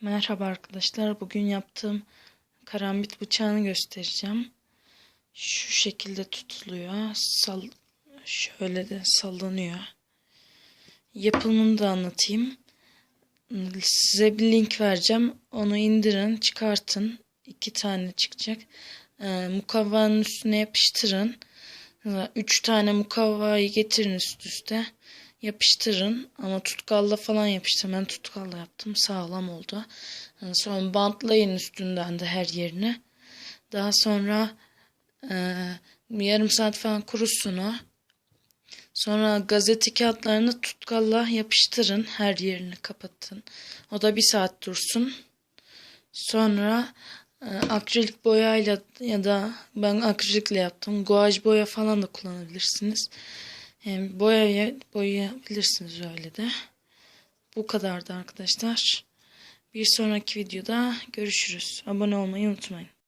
Merhaba arkadaşlar. Bugün yaptığım karambit bıçağını göstereceğim. Şu şekilde tutuluyor. Sal şöyle de sallanıyor. Yapımını da anlatayım. Size bir link vereceğim. Onu indirin, çıkartın. İki tane çıkacak. Ee, mukavvanın üstüne yapıştırın. Üç tane mukavvayı getirin üst üste yapıştırın ama tutkalla falan yapıştırın. Ben tutkalla yaptım. Sağlam oldu. Sonra bantlayın üstünden de her yerine. Daha sonra e, yarım saat falan kurusun o. Sonra gazete kağıtlarını tutkalla yapıştırın. Her yerini kapatın. O da bir saat dursun. Sonra e, akrilik boyayla ya da ben akrilikle yaptım. Guaj boya falan da kullanabilirsiniz. Boyaya, boyayabilirsiniz öyle de. Bu kadardı arkadaşlar. Bir sonraki videoda görüşürüz. Abone olmayı unutmayın.